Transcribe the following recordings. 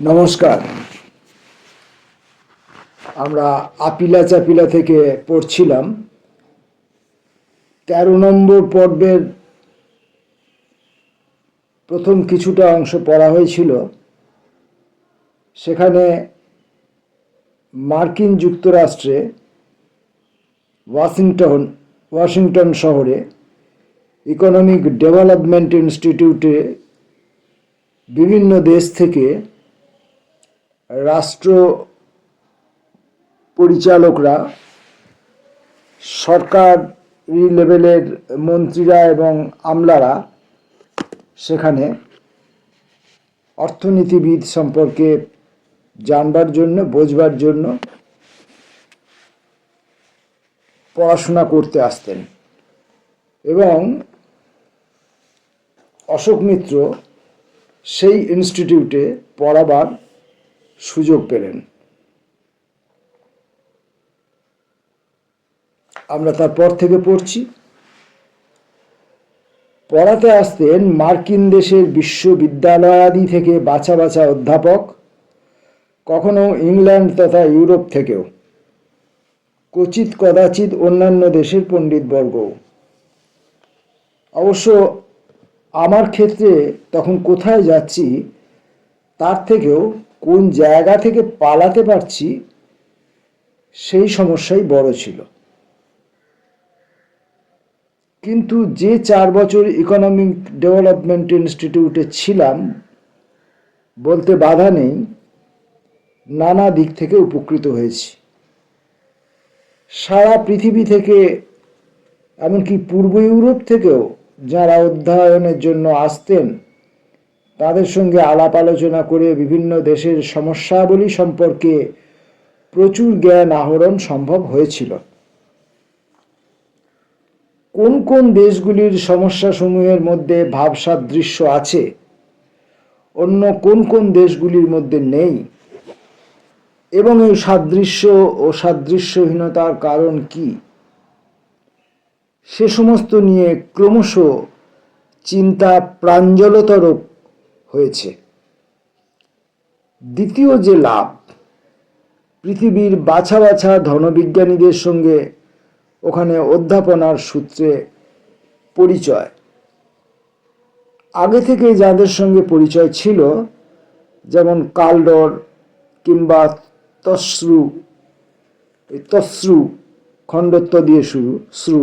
নমস্কার। আমরা আপিলা চাপিলা থেকে পড়ছিলাম। তেরো নম্বর পর্বের প্রথম কিছুটা অংশ পড়া হয়েছিল। সেখানে মার্কিন যুক্তরাষ্ট্রে ওয়াশিংটন ওয়াশিংটন শহরে ইকোনমিক ডেভেলপমেন্ট ইনস্টিটিউটে বিভিন্ন দেশ থেকে রাষ্ট্র পরিচালকরা সরকারি লেভেলের মন্ত্রীরা এবং আমলারা সেখানে অর্থনীতিবিদ সম্পর্কে জানবার জন্য, বোঝবার জন্য পড়াশোনা করতে আসতেন। এবং অশোক মিত্র সেই ইনস্টিটিউটে পড়াবার সুযোগ পেলেন। আমরা তারপর থেকে পড়ছি। পড়াতে আসতেন মার্কিন দেশের বিশ্ববিদ্যালয়াদি থেকে বাছা বাছা অধ্যাপক, কখনো ইংল্যান্ড তথা ইউরোপ থেকেও। কচিত কদাচিৎ অন্যান্য দেশের পণ্ডিতবর্গও। অবশ্য আমার ক্ষেত্রে তখন কোথায় যাচ্ছি, তার থেকেও কোন জায়গা থেকে পালাতে পারছি, সেই সমস্যাই বড় ছিল। কিন্তু যে চার বছর ইকোনমিক ডেভেলপমেন্ট ইনস্টিটিউটে ছিলাম, বলতে বাধা নেই, নানা দিক থেকে উপকৃত হয়েছি। সারা পৃথিবী থেকে, এমনকি পূর্ব ইউরোপ থেকেও যারা অধ্যয়নের জন্য আসতেন তাদের সঙ্গে আলাপ আলোচনা করে বিভিন্ন দেশের সমস্যাবলী সম্পর্কে প্রচুর জ্ঞান আহরণ সম্ভব হয়েছিল। কোন কোন দেশগুলির সমস্যাসমূহের মধ্যে ভাবসাদৃশ্য আছে? অন্য কোন কোন দেশগুলির মধ্যে নেই? এবং এই সাদৃশ্য ও সাদৃশ্যহীনতার কারণ কি? সে সমস্ত নিয়ে ক্রমশ চিন্তা প্রাঞ্জলতর হয়েছে। দ্বিতীয় যে লাভ, পৃথিবীর বাছা বাছা ধনবিজ্ঞানীদের সঙ্গে ওখানে অধ্যাপনার সূত্রে পরিচয়। আগে থেকে যাদের সঙ্গে পরিচয় ছিল, যেমন কালডর কিংবা তশ্রু এই তশ্রু খণ্ডত্ব দিয়ে শুরু, শ্রু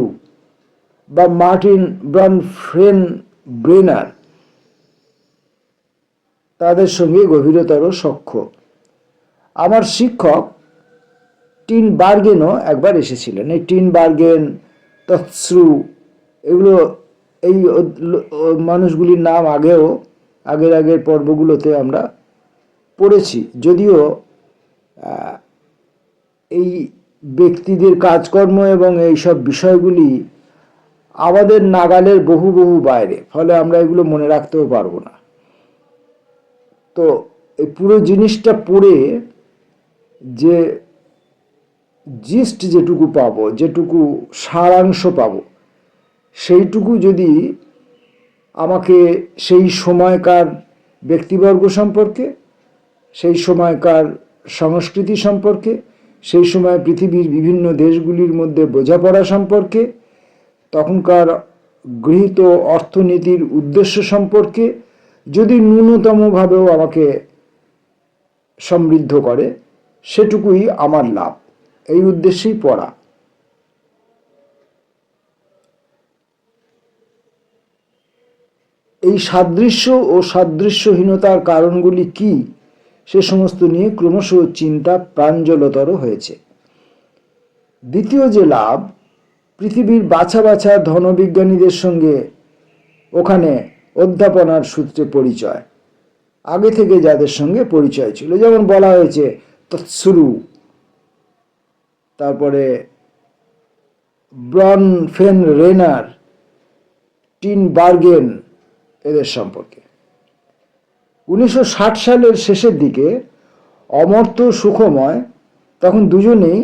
বা মার্টিন ব্রান ফ্রেন ব্রেনার তাদের সঙ্গে গভীরতর সখ্য। আমার শিক্ষক টিন বার্গেনও একবার এসেছিলেন। এই টিন বার্গেন তৎশ্রু এগুলো এই মানুষগুলির নাম আগেও, আগের আগের পর্বগুলোতে আমরা পড়েছি। যদিও এই ব্যক্তিদের কাজকর্ম এবং এই সব বিষয়গুলি আমাদের নাগালের বহু বহু বাইরে, ফলে আমরা এগুলো মনে রাখতেও পারব না। তো এই পুরো জিনিসটা পড়ে যে জিস্ট যেটুকু পাবো, যেটুকু সারাংশ পাবো, সেইটুকু যদি আমাকে সেই সময়কার ব্যক্তিবর্গ সম্পর্কে, সেই সময়কার সংস্কৃতি সম্পর্কে, সেই সময় পৃথিবীর বিভিন্ন দেশগুলির মধ্যে বোঝাপড়া সম্পর্কে, তখনকার গৃহীত অর্থনীতির উদ্দেশ্য সম্পর্কে যদি ন্যূনতমভাবেও আমাকে সমৃদ্ধ করে, সেটুকুই আমার লাভ। এই উদ্দেশ্যেই পড়া। এই সাদৃশ্য ও সাদৃশ্যহীনতার কারণগুলি কি, সে সমস্ত নিয়ে ক্রমশ চিন্তা প্রাঞ্জলতর হয়েছে। দ্বিতীয় যে লাভ, পৃথিবীর বাছা বাছা ধনবিজ্ঞানীদের সঙ্গে ওখানে অধ্যাপনার সূত্রে পরিচয়। আগে থেকে যাদের সঙ্গে পরিচয় ছিল, যেমন বলা হয়েছে, তৎসুরু, তারপরে ব্রন ফেন রেনার, টিন বার্গেন, এদের সম্পর্কে। উনিশশো ষাট সালের শেষের দিকে অমর্ত্য সুখময়, তখন দুজনেই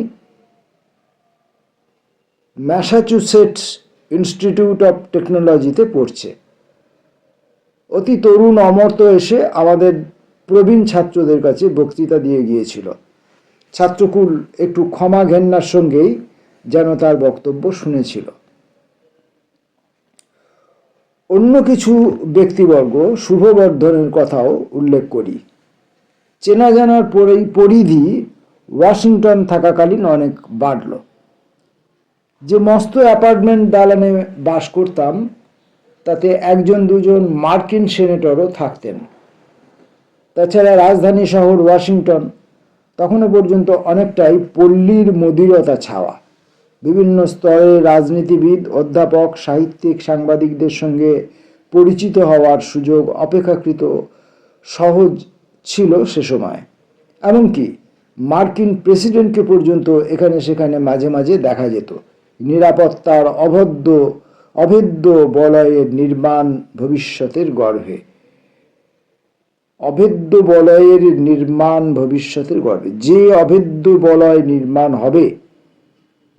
ম্যাসাচুসেটস ইনস্টিটিউট অফ টেকনোলজিতে পড়ছে। অতি তরুণ অমর্ত্য এসে আমাদের প্রবীণ ছাত্রদের কাছে বক্তৃতা দিয়ে গিয়েছিল। ছাত্রকুল একটু ক্ষমা ঘেন্নার সঙ্গেই যেন তার বক্তব্য শুনেছিল। অন্য কিছু ব্যক্তিবর্গ শুভবর্ধনের কথাও উল্লেখ করি। চেনা জানার পরিধি ওয়াশিংটন থাকাকালীন অনেক বাড়ল। যে মস্ত অ্যাপার্টমেন্ট দালানে বাস করতাম একজন দুজন মার্কিন সেনেটরও থাকতেন। তাছাড়া রাজধানী শহর ওয়াশিংটন তখনও পর্যন্ত অনেকটাই পল্লীর মদিরতা ছাওয়া। বিভিন্ন স্তরে রাজনীতিবিদ, অধ্যাপক, সাহিত্যিক, সাংবাদিকদের সঙ্গে পরিচিত হওয়ার সুযোগ অপেক্ষাকৃত সহজ ছিল সে সময়। এমনকি মার্কিন প্রেসিডেন্টকে পর্যন্ত এখানে সেখানে মাঝে মাঝে দেখা যেত। নিরাপত্তার অভদ্র অভেদ্য বলয়ের নির্মাণ ভবিষ্যতের গর্ভে। অভেদ্য বলয়ের নির্মাণ ভবিষ্যতের গর্ভে। যে অভেদ্য বলয় নির্মাণ হবে,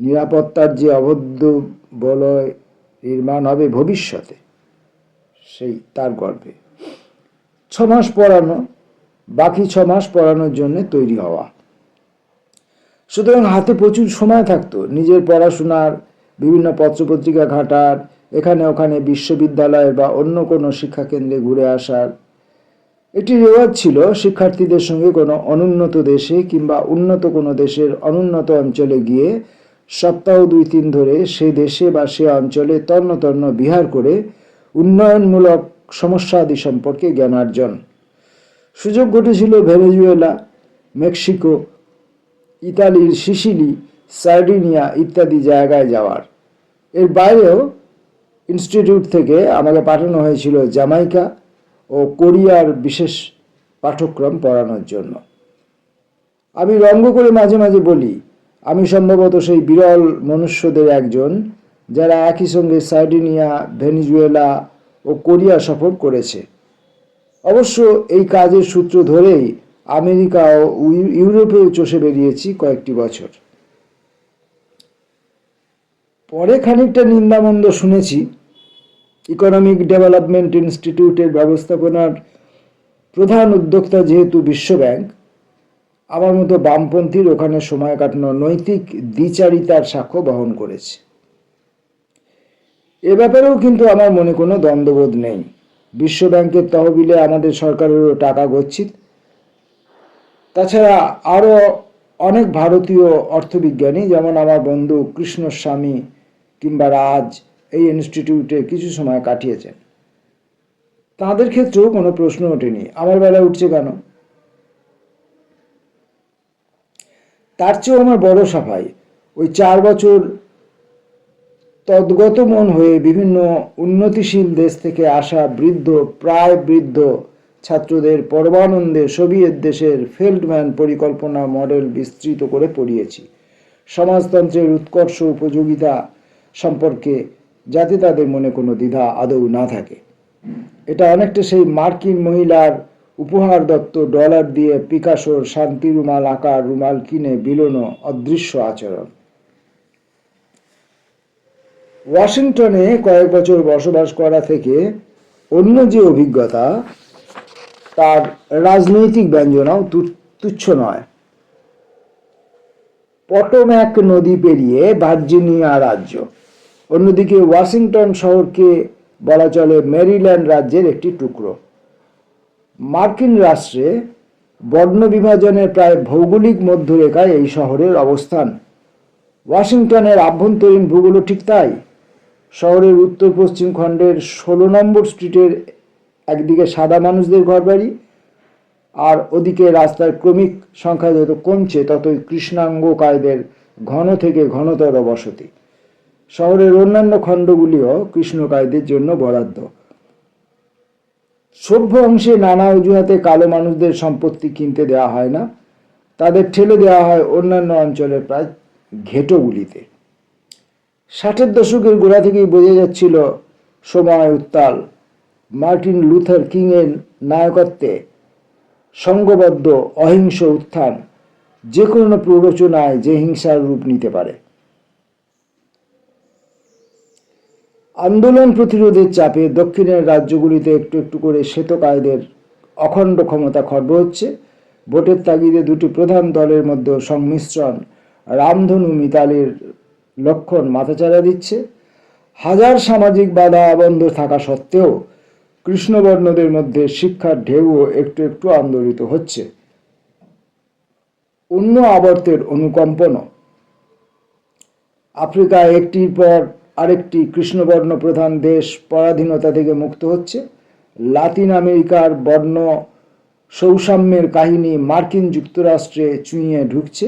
নিরাপত্তার যে অবদ্ধ বলয় নির্মাণ হবে ভবিষ্যতে, সেই তার গর্ভে। ছ মাস পড়ানো, বাকি ছ মাস পড়ানোর জন্য তৈরি হওয়া। সুতরাং হাতে প্রচুর সময় থাকতো। নিজের পড়াশোনার বিভিন্ন পত্রপত্রিকা ঘাটার, এখানে ওখানে বিশ্ববিদ্যালয়ের বা অন্য কোনো শিক্ষাকেন্দ্রে ঘুরে আসার। এটি রেওয়াজ ছিল শিক্ষার্থীদের সঙ্গে কোনো অনুন্নত দেশে কিংবা উন্নত কোনো দেশের অনুন্নত অঞ্চলে গিয়ে সপ্তাহ দুই তিন ধরে সে দেশে বা সে অঞ্চলে তন্ন তন্ন বিহার করে উন্নয়নমূলক সমস্যাদি সম্পর্কে জ্ঞানার্জন। সুযোগ ঘটেছিল ভেনেজুয়েলা, মেক্সিকো, ইতালির সিসিলি সার্ডিনিয়া ইত্যাদি জায়গায় যাওয়ার। এর বাইরেও ইনস্টিটিউট থেকে আমাকে পাঠানো হয়েছিল জামাইকা ও কোরিয়ার বিশেষ পাঠ্যক্রম পড়ানোর জন্য। আমি রঙ্গ করে মাঝে মাঝে বলি, আমি সম্ভবত সেই বিরল মনুষ্যদের একজন যারা একই সঙ্গে সার্ডিনিয়া, ভেনিজুয়েলা ও কোরিয়া সফর করেছে। অবশ্য এই কাজের সূত্র ধরেই আমেরিকা ও ইউরোপেও চষে বেরিয়েছি কয়েকটি বছর। পরে খানিকটা নিন্দামন্দ শুনেছি ইকোনমিক ডেভেলপমেন্ট ইনস্টিটিউটের ব্যবস্থাপনার প্রধান উদ্যোক্তা যেহেতু বিশ্বব্যাংক আমার মতো বামপন্থীর ওখানে সময় কাটানো নৈতিক দ্বিচারিতার সাক্ষ্য বহন করেছে। এ ব্যাপারেও কিন্তু আমার মনে কোনো দ্বন্দ্ববোধ নেই। বিশ্বব্যাংকের তহবিলে আমাদের সরকারেরও টাকা গচ্ছিত। তাছাড়া আরও অনেক ভারতীয় অর্থবিজ্ঞানী, যেমন আমার বন্ধু কৃষ্ণস্বামী কিংবা রাজ এই ইনস্টিটিউটে কিছু সময় কাটিয়েছেন। তাদের ক্ষেত্রেও কোনো প্রশ্ন ওঠেনি। আমার বেলায় উঠছে কেন? তার চেয়েও আমার বড় সাফাই ওই চার বছর তদ্গত মন হয়ে বিভিন্ন উন্নতিশীল দেশ থেকে আসা বৃদ্ধ, প্রায় বৃদ্ধ ছাত্রদের পরমানন্দে সোভিয়েত দেশের ফেল্ডম্যান পরিকল্পনা মডেল বিস্তৃত করে পড়িয়েছি। সমাজতন্ত্রের উৎকর্ষ উপযোগিতা সম্পর্কে, যাতে তাদের মনে কোনো দ্বিধা আদৌ না থাকে। এটা অনেকটা সেই মার্কিন মহিলার উপহার দত্ত ডলার দিয়ে পিকাসোর শান্তি রুমাল, আকার রুমাল কিনে বিলোনো অদৃশ্য আচরণ। ওয়াশিংটনে কয়েক বছর বসবাস করা থেকে অন্য যে অভিজ্ঞতা, তার রাজনৈতিক ব্যঞ্জনাও তুচ্ছ নয়। পটোম্যাক নদী পেরিয়ে ভার্জিনিয়া রাজ্য। অন্যদিকে ওয়াশিংটন শহরকে বলা চলে মেরিল্যান্ড রাজ্যের একটি টুকরো। মার্কিন রাষ্ট্রে বর্ণ বিভাজনের প্রায় ভৌগোলিক মধ্যরেখায় এই শহরের অবস্থান। ওয়াশিংটনের আভ্যন্তরীণ ভূগোলও ঠিক তাই। শহরের উত্তর পশ্চিম খণ্ডের ষোলো নম্বর স্ট্রিটের একদিকে সাদা মানুষদের ঘরবাড়ি আর ওদিকে রাস্তার ক্রমিক সংখ্যা যত কমছে ততই কৃষ্ণাঙ্গ কায়দের ঘন থেকে ঘনতর বসতি। শহরের অন্যান্য খণ্ডগুলিও কৃষ্ণকায়দের জন্য বরাদ্দ। সভ্য অংশে নানা অজুহাতে কালো মানুষদের সম্পত্তি কিনতে দেওয়া হয় না। তাদের ঠেলে দেওয়া হয় অন্যান্য অঞ্চলের প্রায় ঘেটোগুলিতে। ষাটের দশকের গোড়া থেকেই বোঝা যাচ্ছিল সময় উত্তাল। মার্টিন লুথার কিংয়ের নায়কত্বে সংঘবদ্ধ অহিংস উত্থান যে কোনো প্ররোচনায় যে হিংসার রূপ নিতে পারে। আন্দোলন প্রতিরোধের চাপে দক্ষিণের রাজ্যগুলিতে একটু একটু করে শ্বেতকায়দের অখণ্ড ক্ষমতা খর্ব হচ্ছে। ভোটের তাগিদে দুটি প্রধান দলের মধ্যে সংমিশ্রণ রামধনু মিতালের লক্ষণ মাথাচাড়া দিচ্ছে। হাজার সামাজিক বাধা বন্ধ থাকা সত্ত্বেও কৃষ্ণবর্ণদের মধ্যে শিক্ষার ঢেউও একটু একটু আন্দোলিত হচ্ছে। অন্য আবর্তের অনুকম্পনও। আফ্রিকায় একটির পর আরেকটি কৃষ্ণবর্ণ প্রধান দেশ পরাধীনতা থেকে মুক্ত হচ্ছে। লাতিন আমেরিকার বর্ণ সৌসাম্যের কাহিনী মার্কিন যুক্তরাষ্ট্রে চুঁইয়ে ঢুকছে।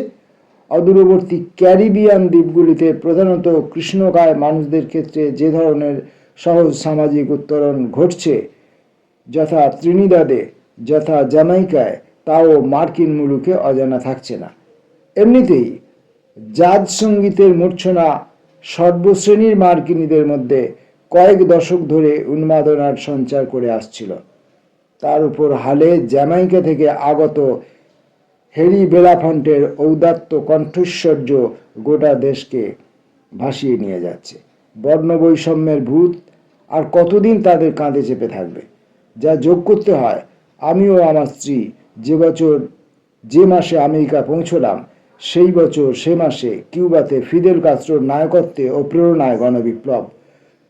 অদূরবর্তী ক্যারিবিয়ান দ্বীপগুলিতে প্রধানত কৃষ্ণকায় মানুষদের ক্ষেত্রে যে ধরনের সহজ সামাজিক উত্তরণ ঘটছে, যথা ত্রিনিদাদে, যথা জামাইকায় তাও মার্কিন মুলুকে অজানা থাকছে না। এমনিতেই জাজ সঙ্গীতের মূর্ছনা সর্বশ্রেণীর মার্কিনীদের মধ্যে কয়েক দশক ধরে উন্মাদনার সঞ্চার করে আসছিল। তার উপর হালে জ্যামাইকা থেকে আগত হেরি বেলাফন্টের ঔদাত্ত কণ্ঠৈশ্বর্য গোটা দেশকে ভাসিয়ে নিয়ে যাচ্ছে। বর্ণ বৈষম্যের ভূত আর কতদিন তাদের কাঁধে চেপে থাকবে? যা যোগ করতে হয়, আমিও আমার স্ত্রী যে বছর যে মাসে আমেরিকা পৌঁছলাম সেই বছর, সে মাসে কিউবাতে ফিদেল কাস্ট্রোর নায়কত্বে ও প্রেরণায় গণবিপ্লব।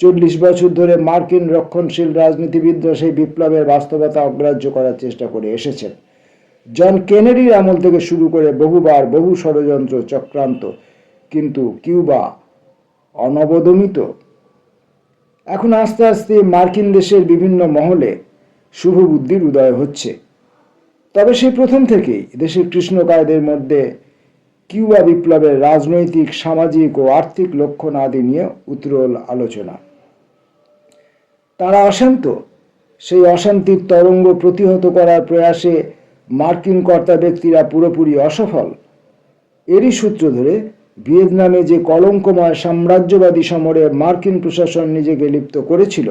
চল্লিশ বছর ধরে মার্কিন রক্ষণশীল রাজনীতিবিদরা সেই বিপ্লবের বাস্তবতা অগ্রাহ্য করার চেষ্টা করে এসেছেন। জন কেনেডির আমল থেকে শুরু করে বহুবার বহু ষড়যন্ত্র চক্রান্ত, কিন্তু কিউবা অনবদমিত। এখন আস্তে আস্তে মার্কিন দেশের বিভিন্ন মহলে শুভ বুদ্ধির উদয় হচ্ছে। তবে সেই প্রথম থেকেই দেশের কৃষ্ণকায়দের মধ্যে কিউবা বিপ্লবের রাজনৈতিক, সামাজিক ও আর্থিক লক্ষণ আদি নিয়ে উত্তরল আলোচনা। তারা অশান্ত। সেই অশান্তির তরঙ্গ প্রতিহত করার প্রয়াসে মার্কিন কর্তা ব্যক্তিরা পুরোপুরি অসফল। এরই সূত্র ধরে, ভিয়েতনামে যে কলঙ্কময় সাম্রাজ্যবাদী সমরে মার্কিন প্রশাসন নিজেকে লিপ্ত করেছিল,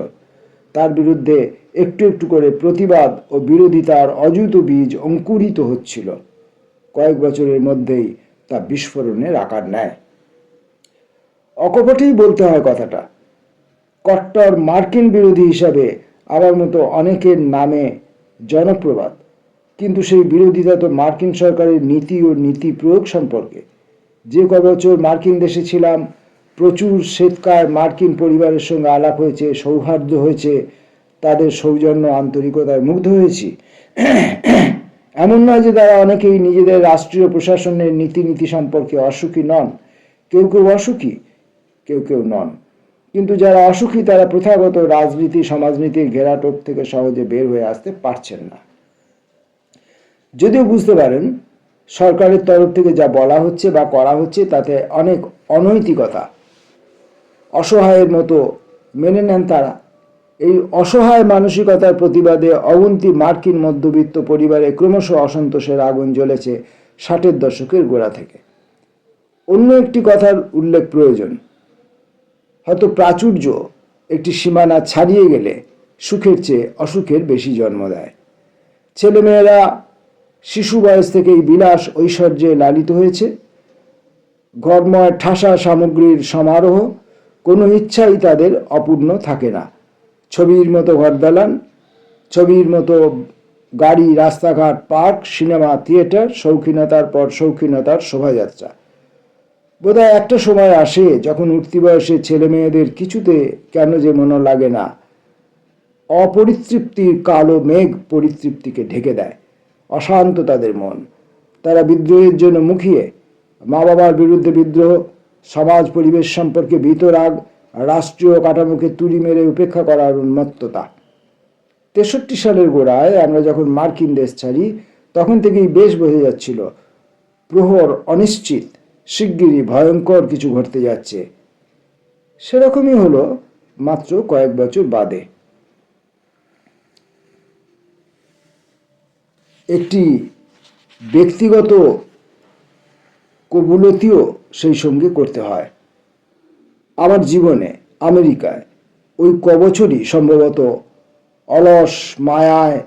তার বিরুদ্ধে একটু একটু করে প্রতিবাদ ও বিরোধিতার অযুত বীজ অঙ্কুরিত হচ্ছিল। কয়েক বছরের মধ্যেই তা বিস্ফোরণের আকার নেয়। অকপটেই বলতে হয় কথাটা। কট্টর মার্কিন বিরোধী হিসাবে আমার মতো অনেকের নামে জনপ্রবাদ, কিন্তু সেই বিরোধিতা তো মার্কিন সরকারের নীতি ও নীতি প্রয়োগ সম্পর্কে। যে কবছর মার্কিন দেশে ছিলাম, প্রচুর শ্বেতকায় মার্কিন পরিবারের সঙ্গে আলাপ হয়েছে, সৌহার্দ্য হয়েছে, তাদের সৌজন্য আন্তরিকতায় মুগ্ধ হয়েছি। এমন নয় যে তারা অনেকেই নিজেদের রাষ্ট্রীয় প্রশাসনের নীতি নীতি সম্পর্কে অসুখী নন। কেউ কেউ অসুখী, কেউ কেউ নন। কিন্তু যারা অসুখী, তারা প্রথাগত রাজনীতি, সমাজনীতির ঘেরাটোপ থেকে সহজে বের হয়ে আসতে পারছেন না। যদিও বুঝতে পারেন, সরকারের তরফ থেকে যা বলা হচ্ছে বা করা হচ্ছে, তাতে অনেক অনৈতিকতা, অসহায়ের মতো মেনে নেন তারা। এই অসহায় মানসিকতার প্রতিবাদে অবন্তী মার্কিন মধ্যবিত্ত পরিবারে ক্রমশ অসন্তোষের আগুন জ্বলেছে ষাটের দশকের গোড়া থেকে। অন্য একটি কথার উল্লেখ প্রয়োজন। হয়তো প্রাচুর্য একটি সীমানা ছাড়িয়ে গেলে সুখের চেয়ে অসুখের বেশি জন্ম দেয়। ছেলেমেয়েরা শিশু বয়স থেকেই বিলাস ঐশ্বর্যে লালিত হয়েছে। ঘরময় ঠাসা সামগ্রীর সমারোহ, কোনো ইচ্ছাই তাদের অপূর্ণ থাকে না। ছবির মতো ঘরদালান ছবির মতো গাড়ি, রাস্তাঘাট, পার্ক, সিনেমা, থিয়েটার, শৌখিনতার পর শৌখিনতার শোভাযাত্রা। বোধহয় একটা সময় আসে যখন উঠতি বয়সে ছেলে মেয়েদের কিছুতে কেন যে মনে লাগে না। অপরিতৃপ্তির কালো মেঘ পরিতৃপ্তিকে ঢেকে দেয়। অশান্ত তাদের মন। তারা বিদ্রোহের জন্য মুখিয়ে মা বাবার বিরুদ্ধে বিদ্রোহ সমাজ পরিবেশ সম্পর্কে বিতরাগ রাষ্ট্রীয় কাঠামোকে তুলি মেরে উপেক্ষা করার উন্মত্ততা। তেষট্টি সালের গোড়ায় আমরা যখন মার্কিন দেশ ছাড়ি, তখন থেকেই বেশ বোঝা যাচ্ছিল, প্রহর অনিশ্চিত, শিগগিরই ভয়ঙ্কর কিছু ঘটতে যাচ্ছে। সেরকমই হলো মাত্র কয়েক বছর বাদে। একটি ব্যক্তিগত কবুলতিও সেই সঙ্গে করতে হয়। আমার জীবনে আমেরিকায় ওই কবছরই সম্ভবত অলস, মায়ায়,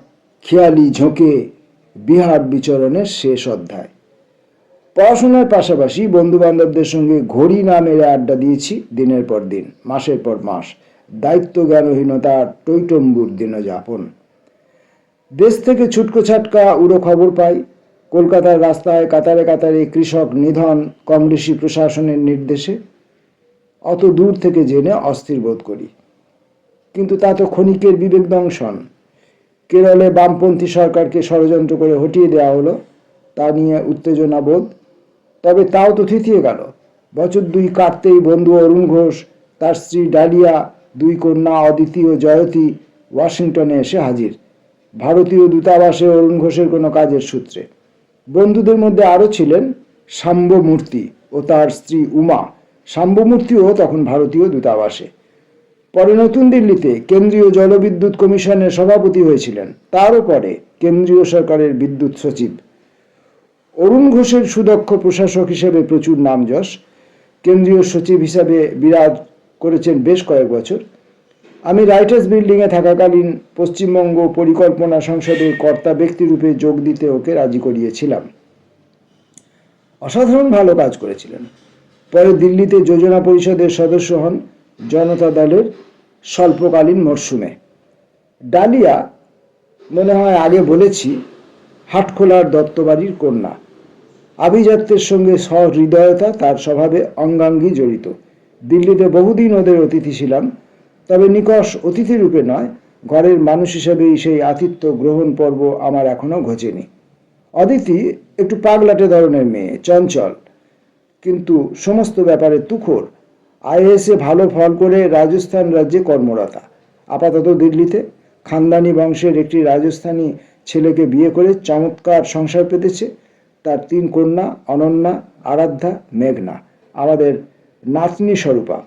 খেয়ালি ঝোঁকে বিহার বিচরণের শেষ অধ্যায়। পড়াশোনার পাশাপাশি বন্ধু বান্ধবদের সঙ্গে ঘড়ি না মেরে আড্ডা দিয়েছি দিনের পর দিন, মাসের পর মাস। দায়িত্ব জ্ঞানহীনতার টৈটম্বুর দিনযাপন। দেশ থেকে ছুটকো ছাটকা উড়ো খবর পাই। কলকাতার রাস্তায় কাতারে কাতারে কৃষক নিধন, কংগ্রেসি প্রশাসনের নির্দেশে। অত দূর থেকে জেনে অস্থির বোধ করি। কিন্তু তা তো ক্ষণিকের বিবেক দংশন। কেরলে বামপন্থী সরকারকে ষড়যন্ত্র করে হটিয়ে দেওয়া হলো, তা নিয়ে উত্তেজনা বোধ। তবে তাও তো থিতিয়ে গেল। বছর দুই কাটতেই বন্ধু অরুণ ঘোষ, তার স্ত্রী ডালিয়া, দুই কন্যা অদিতি ও জয়তী ওয়াশিংটনে এসে হাজির। ভারতীয় দূতাবাসে অরুণ ঘোষের কোনো কাজের সূত্রে। বন্ধুদের মধ্যে আরও ছিলেন শাম্বমূর্তি ও তার স্ত্রী উমা। শাম্বমূর্তিও তখন ভারতীয় দূতাবাসে। পরে নতুন দিল্লিতে কেন্দ্রীয় জলবিদ্যুৎ কমিশনের সভাপতি হয়েছিলেন। তারও পরে কেন্দ্রীয় সরকারের বিদ্যুৎ সচিব। অরুণ ঘোষের সুদক্ষ প্রশাসক হিসেবে প্রচুর নামযশ। কেন্দ্রীয় সচিব হিসাবে বিরাজ করেছেন বেশ কয়েক বছর। আমি রাইটার্স বিল্ডিংয়ে থাকাকালীন পশ্চিমবঙ্গ পরিকল্পনা সংসদের কর্তা ব্যক্তিরূপে যোগ দিতে ওকে রাজি করিয়েছিলাম। অসাধারণ ভালো কাজ করেছিলেন। পরে দিল্লিতে যোজনা পরিষদের সদস্য হন জনতা দলের স্বল্পকালীন মরশুমে ডালিয়া, মনে হয় আগে বলেছি, হাটখোলার দত্তবাড়ির কন্যা। আভিজাত্যের সঙ্গে সহৃদয়তা তার স্বভাবে অঙ্গাঙ্গী জড়িত। দিল্লিতে বহুদিন ওদের অতিথি ছিলাম, তবে নিকষ অতিথি রূপে নয়, ঘরের মানুষ হিসেবেই সেই আতিথ্য গ্রহণ পর্ব আমার এখনও ঘটেনি অদিতি একটু পাগলাটে ধরনের মেয়ে, চঞ্চল। কিন্তু সমস্ত ব্যাপারে তুখোর আইএসএ ভালো ফল করে রাজস্থান রাজ্যে কর্মরতা আপাতত দিল্লিতে। খানদানি বংশের একটি রাজস্থানী ছেলেকে বিয়ে করে চমৎকার সংসার পেতেছে। তার তিন কন্যা, অনন্যা, আরাধ্যা, মেঘনা। আমাদের নাতনি স্বরূপা।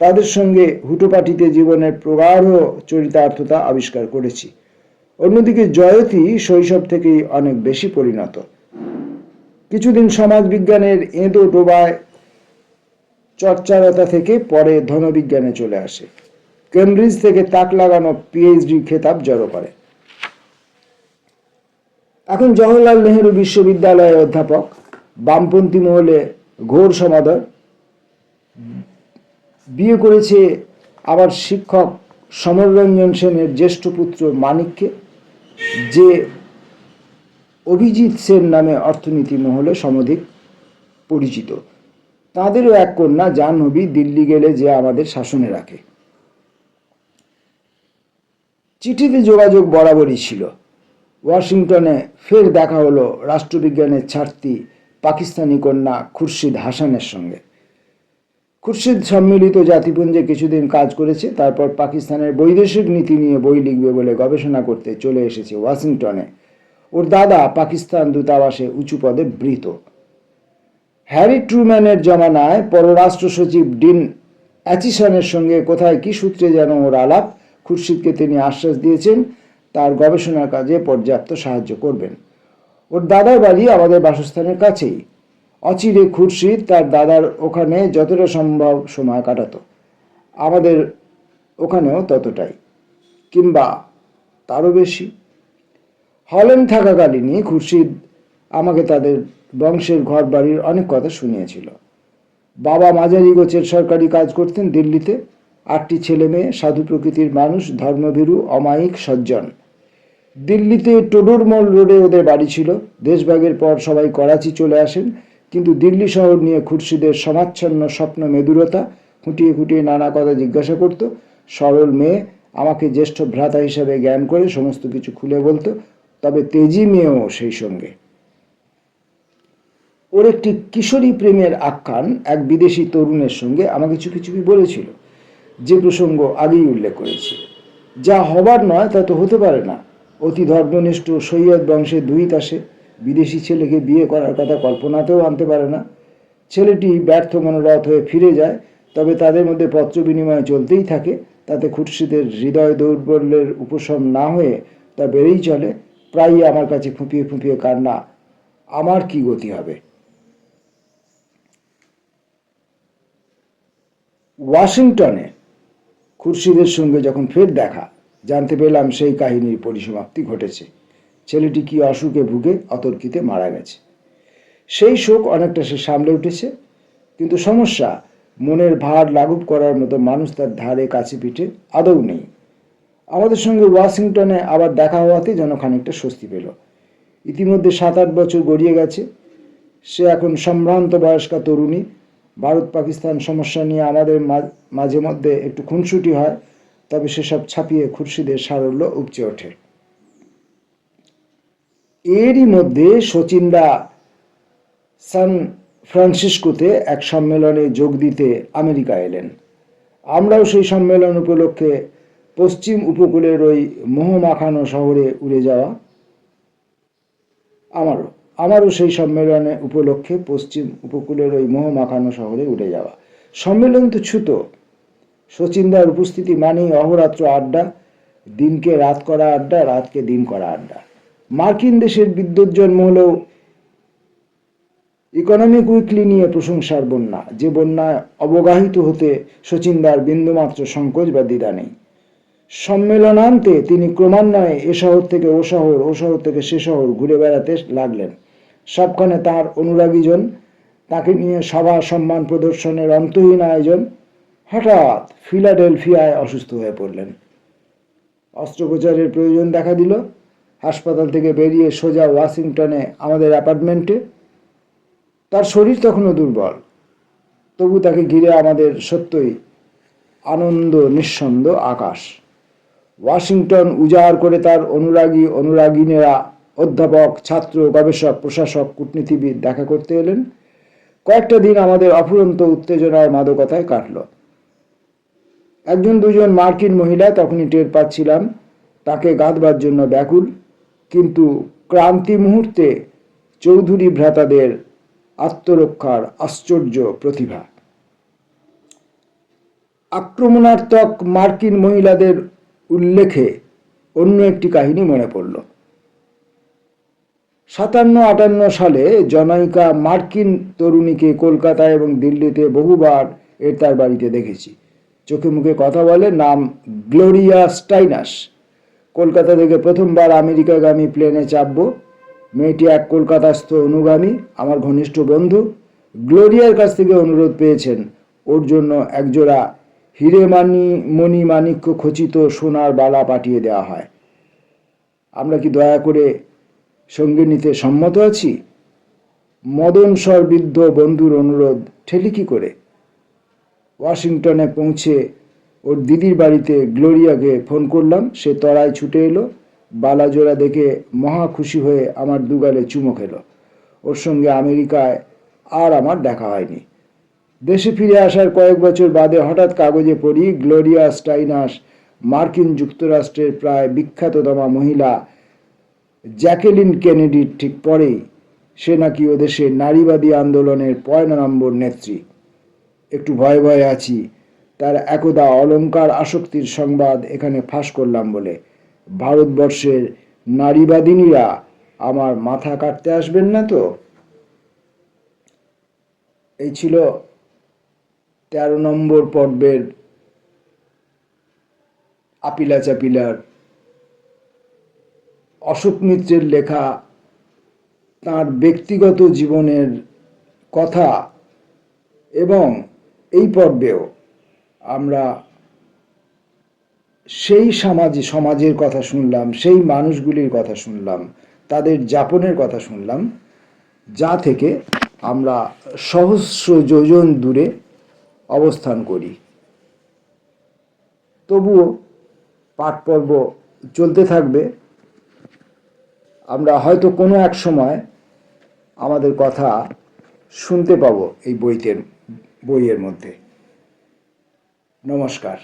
তাদের সঙ্গে হুটোপাটিতে জীবনের প্রগাঢ় চরিতার্থতা আবিষ্কার করেছি। অন্যদিকে জয়তী শৈশব থেকেই অনেক বেশি পরিণত। কিছুদিন সমাজবিজ্ঞানের এঁদো ডোবায় চর্চারতা থেকে পরে ধনবিজ্ঞানে চলে আসে। কেমব্রিজ থেকে তাক লাগানো পিএইচডি খেতাব জড়ো করে। এখন জওহরলাল নেহেরু বিশ্ববিদ্যালয়ের অধ্যাপক, বামপন্থী মহলে ঘোর সমাদর। বিয়ে করেছে আবার শিক্ষক সমররঞ্জন সেনের জ্যেষ্ঠ পুত্র মানিককে, যে অভিজিৎ সেন নামে অর্থনীতি মহলে সমধিক পরিচিত। তাঁদেরও এক কন্যা, জাহ্নবী, দিল্লি গেলে যে আমাদের শাসনে রাখে। চিঠিতে যোগাযোগ বরাবরই ছিল। ওয়াশিংটনে ফের দেখা হলো রাষ্ট্রবিজ্ঞানের ছাত্রী পাকিস্তানি কন্যা খুরশিদ হাসানের সঙ্গে। খুরশিদ সম্মিলিত জাতিপুঞ্জে কিছুদিন কাজ করেছে, তারপর পাকিস্তানের বৈদেশিক নীতি নিয়ে বই লিখবে বলে গবেষণা করতে চলে এসেছে ওয়াশিংটনে। ওর দাদা পাকিস্তান দূতাবাসে উঁচু পদে বৃত। হ্যারি ট্রুম্যানের জমানায় পররাষ্ট্র সচিব ডিন অ্যাচিসনের সঙ্গে কোথায় কি সূত্রে যেন ওর আলাপ, খুরশিদকে তিনি আশ্বাস দিয়েছেন, তার গবেষণার কাজে পর্যাপ্ত সাহায্য করবেন। ওর দাদার বাড়ি আমাদের বাসস্থানের কাছেই। অচিরে খুরশিদ তার দাদার ওখানে যতটা সম্ভব সময় কাটাতো। আমাদের ওখানেও ততটাই, কিংবা তারও বেশি। হল্যান্ড থাকাকালীনই খুরশিদ আমাকে তাদের বংশের ঘর বাড়ির অনেক কথা শুনিয়েছিল। বাবা মাঝারি গোছের সরকারি কাজ করতেন দিল্লিতে। আটটি ছেলে মেয়ে, সাধু প্রকৃতির মানুষ, ধর্মভীরু, অমায়িক, সজ্জন। দিল্লিতে টোডরমল রোডে ওদের বাড়ি ছিল। দেশভাগের পর সবাই করাচি চলে আসেন। কিন্তু দিল্লি শহর নিয়ে খুরশিদের সমাচ্ছন্ন স্বপ্ন মেদুরতা খুঁটিয়ে খুঁটিয়ে নানা কথা জিজ্ঞাসা করত। সরল মেয়ে আমাকে জ্যেষ্ঠ ভ্রাতা হিসাবে জ্ঞান করে সমস্ত কিছু খুলে বলতো। তবে তেজি মেয়েও সেই সঙ্গে। ওর একটি কিশোরী প্রেমের আখ্যান এক বিদেশি তরুণের সঙ্গে আমাকে চুপি চুপি বলেছিল, যে প্রসঙ্গ আগেই উল্লেখ করেছি। যা হবার নয়, তা তো হতে পারে না। অতি ধর্মনিষ্ঠ সৈয়দ বংশের দুই তাসে বিদেশি ছেলেকে বিয়ে করার কথা কল্পনাতেও আনতে পারে না। ছেলেটি ব্যর্থ মনোরথ হয়ে ফিরে যায়, তবে তাদের মধ্যে পত্র বিনিময় চলতেই থাকে। তাতে খুরশিদের হৃদয় দৌর্বল্যের উপশম না হয়ে তা বেড়েই চলে। প্রায়ই আমার কাছে ফুঁপিয়ে ফুঁপিয়ে কান্না, আমার কি গতি হবে? ওয়াশিংটনে খুরশিদের সঙ্গে যখন ফের দেখা, জানতে পেলাম সেই কাহিনীর পরিসমাপ্তি ঘটেছে। ছেলেটি কি অসুখে ভুগে অতর্কিতে মারা গেছে। সেই শোক অনেকটা সে সামলে উঠেছে, কিন্তু সমস্যা, মনের ভার লাঘব করার মতো মানুষ তার ধারে, কাছে পিঠে আদৌ নেই। আমাদের সঙ্গে ওয়াশিংটনে আবার দেখা হওয়াতে যেন খানিকটা স্বস্তি পেল। ইতিমধ্যে সাত আট বছর গড়িয়ে গেছে। সে এখন সম্ভ্রান্ত বয়স্কা তরুণী। ভারত পাকিস্তান সমস্যা নিয়ে আমাদের মাঝে মধ্যে একটু খুনসুটি হয়, তবে সেসব ছাপিয়ে খুরশিদের সারল্য উপচে ওঠে। এরই মধ্যে শচীনদা সান ফ্রান্সিসকোতে এক সম্মেলনে যোগ দিতে আমেরিকা এলেন। আমরাও সেই সম্মেলন উপলক্ষে পশ্চিম উপকূলের ওই মোহমাখানো শহরে উড়ে যাওয়া আমারও। আমারও সেই সম্মেলনে উপলক্ষে পশ্চিম উপকূলের ওই মোহমাখানো শহরে উড়ে যাওয়া। সম্মেলন তো ছুতো শচীনদার উপস্থিতি মানেই অহরাত্র আড্ডা, দিনকে রাত করা আড্ডা, রাতকে দিন করা আড্ডা। মার্কিন দেশের বিদ্যুৎ জন্ম হলেও ইকোনমিক উইকলি নিয়ে প্রশংসার বন্যা। যে বন্যায় অবগাহিত হতে শচীনদার বিন্দুমাত্র সংকোচ বা দ্বিধা নেই। সম্মেলনান্তে তিনি ক্রমান্বয়ে এ শহর থেকে ও শহর ও শহর থেকে সে শহর ঘুরে বেড়াতে লাগলেন। সবখানে তার অনুরাগীজন, তাকে নিয়ে সভা, সম্মান প্রদর্শনের অন্তহীন আয়োজন হঠাৎ ফিলাডেলফিয়ায় অসুস্থ হয়ে পড়লেন। অস্ত্রোপচারের প্রয়োজন দেখা দিল। হাসপাতাল থেকে বেরিয়ে সোজা ওয়াশিংটনে আমাদের অ্যাপার্টমেন্টে। তার শরীর তখনও দুর্বল। তবু তাকে ঘিরে আমাদের সত্যই আনন্দ নিঃসন্দ আকাশ। ওয়াশিংটন উজাড় করে তার অনুরাগী অনুরাগিনীরা অধ্যাপক, ছাত্র, গবেষক, প্রশাসক, কূটনীতিবিদ দেখা করতে এলেন। কয়েকটা দিন আমাদের অফুরন্ত উত্তেজনার মাদকতায় কাটল। একজন দুজন মার্কিন মহিলা তখনই টের পাচ্ছিলাম, তাকে গাঁথবার জন্য ব্যাকুল, কিন্তু ক্রান্তি মুহূর্তে চৌধুরী ভ্রাতাদের আত্মরক্ষার আশ্চর্য প্রতিভা। আক্রমণাত্মক মার্কিন মহিলাদের উল্লেখে অন্য একটি কাহিনী মনে পড়ল। সাতান্ন, আটান্ন সালে জনৈকা মার্কিন তরুণীকে কলকাতা এবং দিল্লিতে বহুবার এর তার বাড়িতে দেখেছি। চোখে মুখে কথা বলে, নাম গ্লোরিয়া স্টাইনাস। কলকাতা থেকে প্রথমবার আমেরিকাগামী প্লেনে চাপবো। মেয়েটি এক কলকাতাস্থ অনুগামী, আমার ঘনিষ্ঠ বন্ধু। গ্লোরিয়ার কাছ থেকে অনুরোধ পেয়েছেন, ওর জন্য একজোড়া হিরে মানি মণি মাণিক্য খচিত সোনার বালা পাঠিয়ে দেওয়া হয়। আমরা কি দয়া করে সঙ্গে নিতে সম্মত আছি? মদন বৃদ্ধ বন্ধুর অনুরোধ, ঠেলি কি করে? ওয়াশিংটনে পৌঁছে ওর দিদির বাড়িতে গ্লোরিয়াকে ফোন করলাম। সে তরায় ছুটে এলো। বালাজোড়া দেখে মহা খুশি হয়ে আমার দুগালে চুমো খেলো। ওর সঙ্গে আমেরিকায় আর আমার দেখা হয়নি। দেশে ফিরে আসার কয়েক বছর বাদে হঠাৎ কাগজে পড়ি গ্লোরিয়া স্টাইনাস, মার্কিন যুক্তরাষ্ট্রের প্রায় বিখ্যাততমা মহিলা, জ্যাকেলিন কেনেডির ঠিক পরেই। সে নাকি ও দেশের নারীবাদী আন্দোলনের পয়লা নম্বর নেত্রী। একটু ভয়ে ভয়ে আছি, তার একদা অলঙ্কার আসক্তির সংবাদ এখানে ফাঁস করলাম বলে। ভারতবর্ষের নারীবাদিনীরা আমার মাথা কাটতে আসবেন না তো? এই ছিল তেরো নম্বর পর্বের আপিলা চাপিলার অশোক মিত্রের লেখা, তার ব্যক্তিগত জীবনের কথা এবং এই পর্বেও আমরা সেই সমাজে, সমাজের কথা শুনলাম, সেই মানুষগুলির কথা শুনলাম, তাদের যাপনের কথা শুনলাম, যা থেকে আমরা সহস্র যোজন দূরে অবস্থান করি। তবুও পাঠ পর্ব চলতে থাকবে। আমরা হয়তো কোনো এক সময় আমাদের কথা শুনতে পাবো এই বইতে, বইয়ের মধ্যে। নমস্কার।